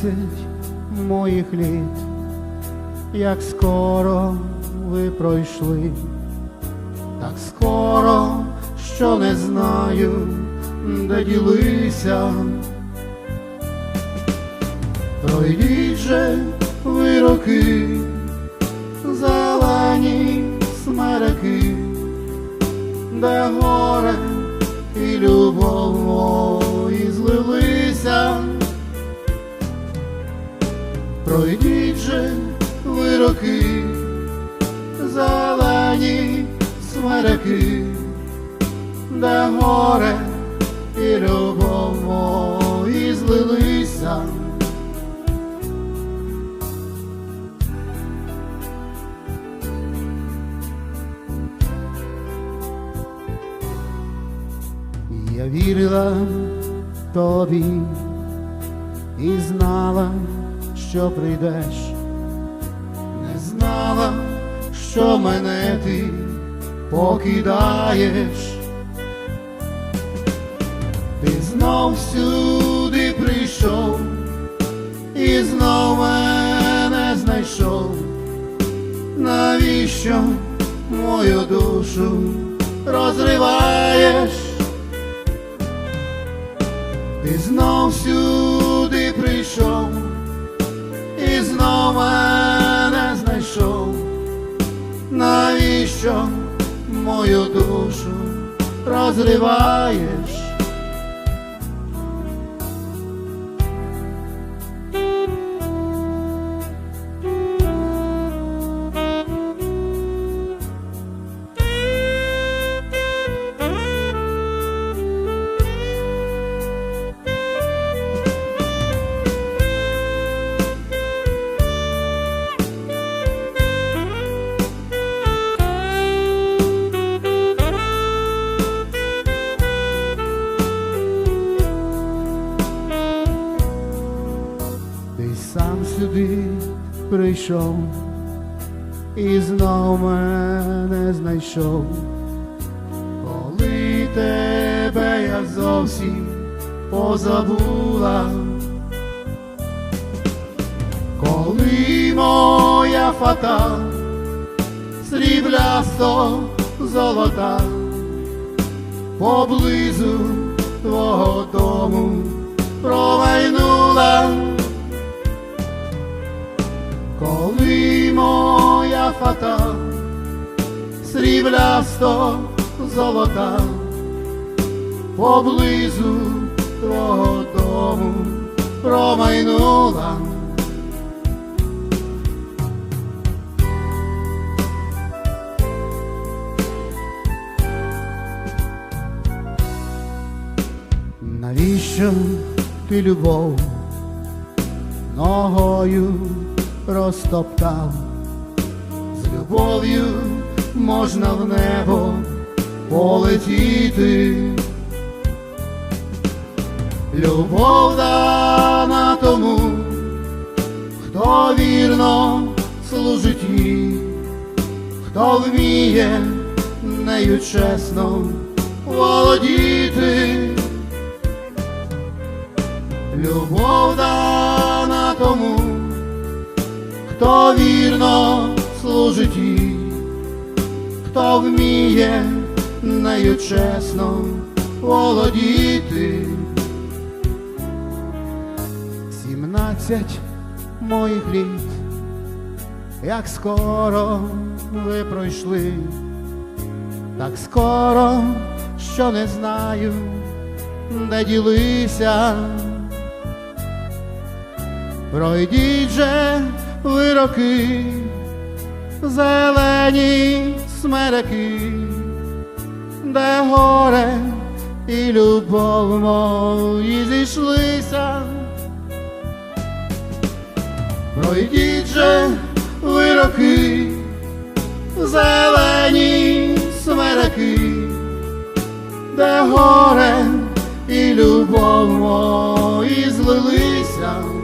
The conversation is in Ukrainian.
Сімнадцять моїх літ, як скоро ви пройшли, так скоро, що не знаю, де ділися. Пройдіть же ви роки, зелені смереки, де горе і любов Пройдіть же ви роки, зелені смереки, де горе і любов мої злилися. Я вірила тобі і знала, що прийдеш, не знала, що мене ти покидаєш, ти знов сюди прийшов і знов мене знайшов, навіщо мою душу розриваєш? Ти знов сюди прийшов і знов мене знайшов, навіщо мою душу розриваєш? Сам сюди прийшов і знов мене знайшов, коли тебе я зовсім позабула, коли моя фата сріблясто золота поблизу твого дому промайнула. Коли моя фата сріблясто золота поблизу твого дому промайнула. Навіщо ти любов ногою розтоптав? З любов'ю можна в небо полетіти. Любов дана тому, хто вірно служить їй, хто вміє нею чесно володіти. Служить їй, хто вміє нею чесно володіти. Сімнадцять моїх літ, як скоро ви пройшли, так скоро, що не знаю, де ділися. Пройдіть же ви роки, зелені смереки, де горе і любов мої зійшлися. Пройдіть же ви роки, зелені смереки, де горе і любов мої злилися.